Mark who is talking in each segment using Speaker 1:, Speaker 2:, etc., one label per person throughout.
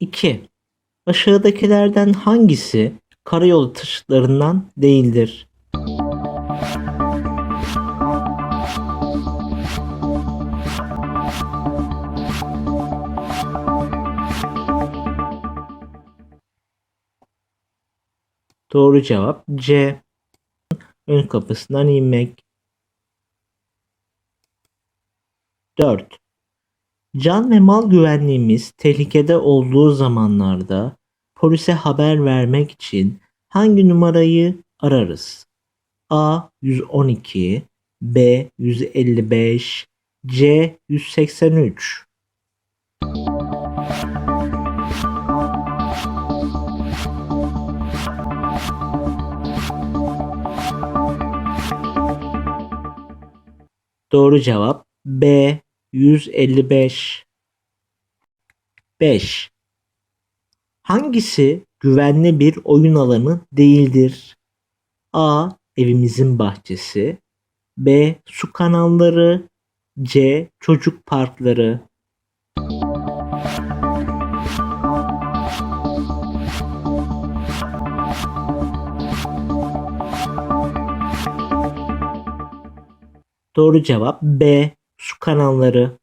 Speaker 1: 2. Aşağıdakilerden hangisi karayolu taşıtlarından değildir? Doğru cevap C. Ön kapısından inmek. 4. Can ve mal güvenliğimiz tehlikede olduğu zamanlarda polise haber vermek için hangi numarayı ararız? A 112, B 155, C 183. Doğru cevap B 155. 5. Hangisi güvenli bir oyun alanı değildir? A. Evimizin bahçesi. B. Su kanalları. C. Çocuk parkları. Doğru cevap B. Su kanalları.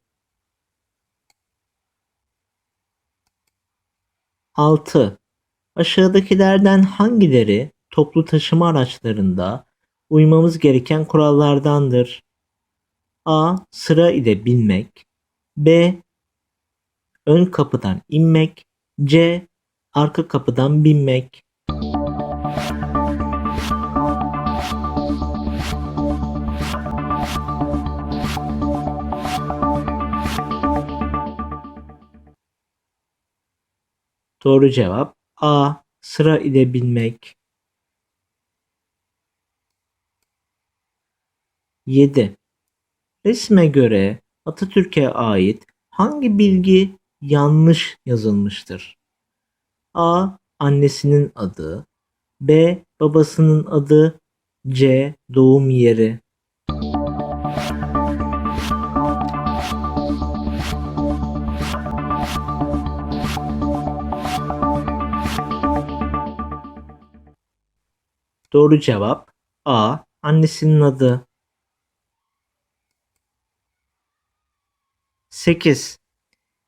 Speaker 1: 6. Aşağıdakilerden hangileri toplu taşıma araçlarında uymamız gereken kurallardandır? A. Sıra ile binmek. B. Ön kapıdan inmek. C. Arka kapıdan binmek. Doğru cevap A. Sıra ile binmek. 7. Resme göre Atatürk'e ait hangi bilgi yanlış yazılmıştır? A. Annesinin adı. B. Babasının adı. C. Doğum yeri. Doğru cevap A. Annesinin adı. 8.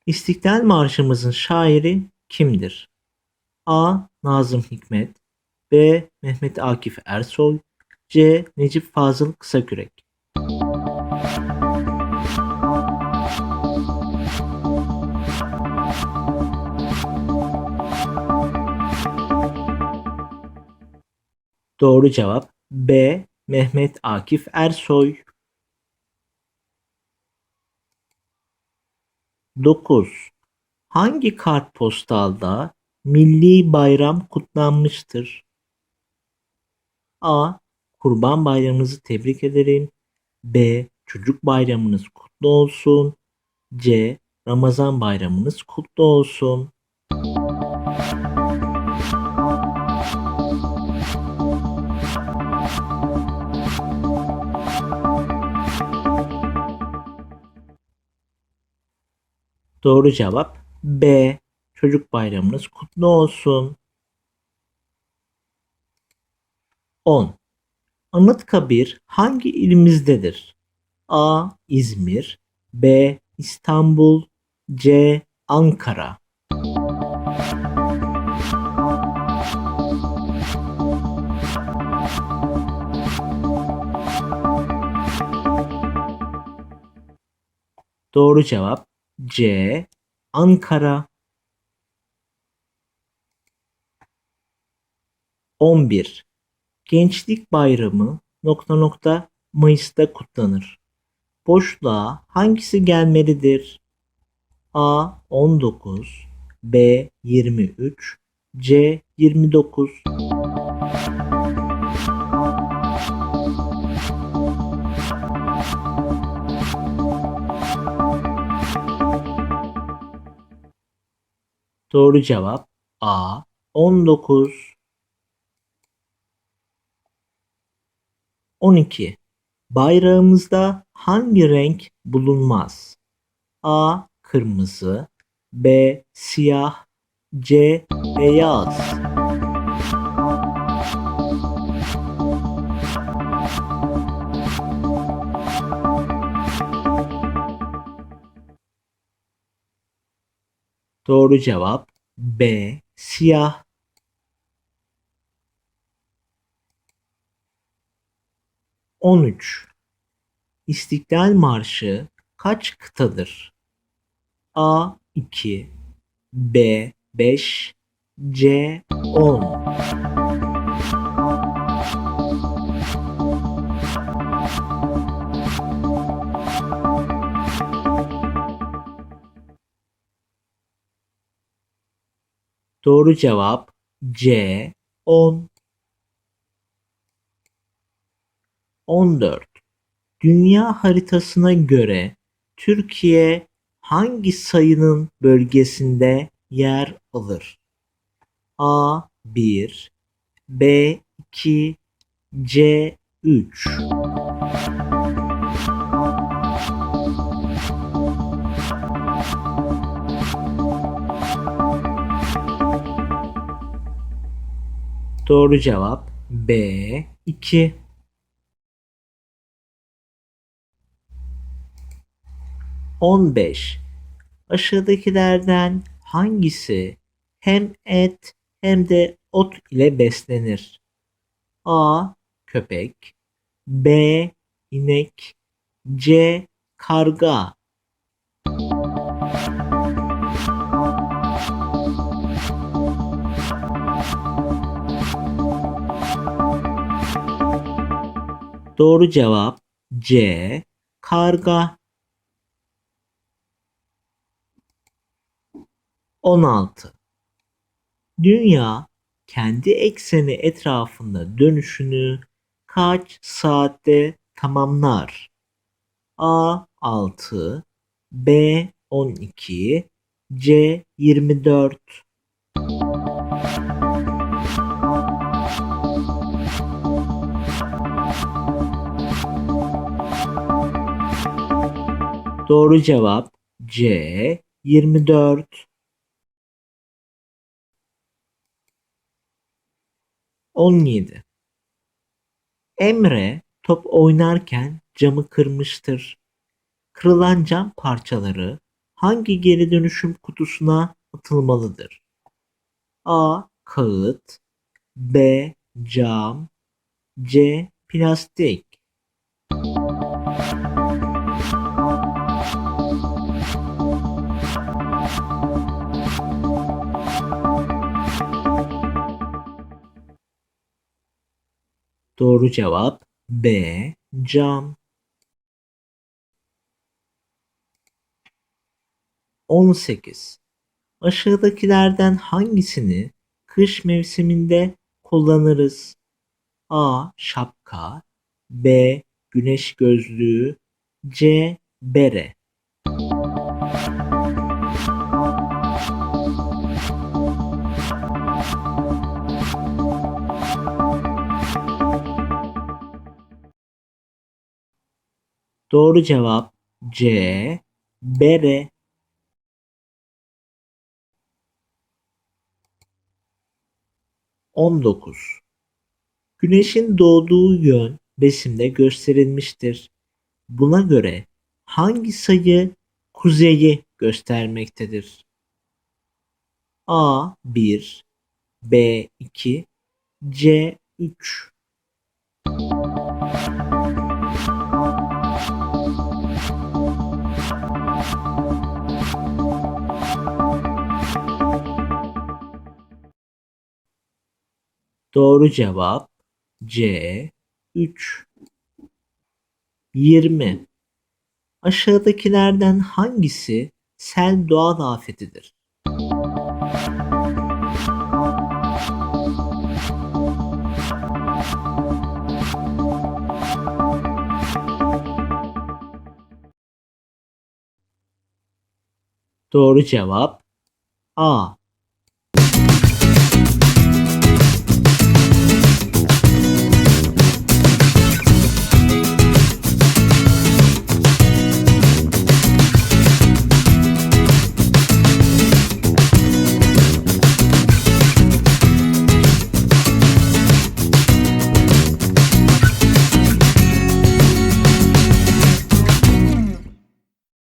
Speaker 1: İstiklal Marşımızın şairi kimdir? A. Nazım Hikmet B. Mehmet Akif Ersoy C. Necip Fazıl Kısakürek Doğru cevap B. Mehmet Akif Ersoy 9. Hangi kartpostalda milli bayram kutlanmıştır? A. Kurban Bayramınızı tebrik ederim. B. Çocuk Bayramınız kutlu olsun. C. Ramazan Bayramınız kutlu olsun. Doğru cevap B. Çocuk bayramınız kutlu olsun. 10. Anıtkabir hangi ilimizdedir? A. İzmir B. İstanbul C. Ankara Doğru cevap C. Ankara 11. Gençlik Bayramı nokta nokta Mayıs'ta kutlanır. Boşluğa hangisi gelmelidir? A 19 B 23 C 29 Doğru cevap A 19 12. Bayrağımızda hangi renk bulunmaz? A. Kırmızı B. Siyah C. Beyaz Doğru cevap B. Siyah. On üç. İstiklal Marşı kaç kıtadır? A 2 B 5 C 10 Doğru cevap C 10 14 Dünya haritasına göre Türkiye hangi sayının bölgesinde yer alır? A 1 B 2 C 3 Doğru cevap B 2 15. Aşağıdakilerden hangisi hem et hem de ot ile beslenir? A. Köpek B. inek C. Karga Doğru cevap C. Karga 16. Dünya kendi ekseni etrafında dönüşünü kaç saatte tamamlar? A 6 B 12 C 24 Doğru cevap C 24 17. Emre top oynarken camı kırmıştır. Kırılan cam parçaları hangi geri dönüşüm kutusuna atılmalıdır? A. Kağıt B. Cam C. Plastik Doğru cevap B. Cam. 18. Aşağıdakilerden hangisini kış mevsiminde kullanırız? A. Şapka B. Güneş gözlüğü C. Bere Doğru cevap C. Bere. On dokuz. Güneşin doğduğu yön resimde gösterilmiştir. Buna göre hangi sayı kuzeyi göstermektedir? A 1 B 2 C 3 Doğru cevap C 3 20 Aşağıdakilerden hangisi sel doğal afetidir? Doğru cevap A.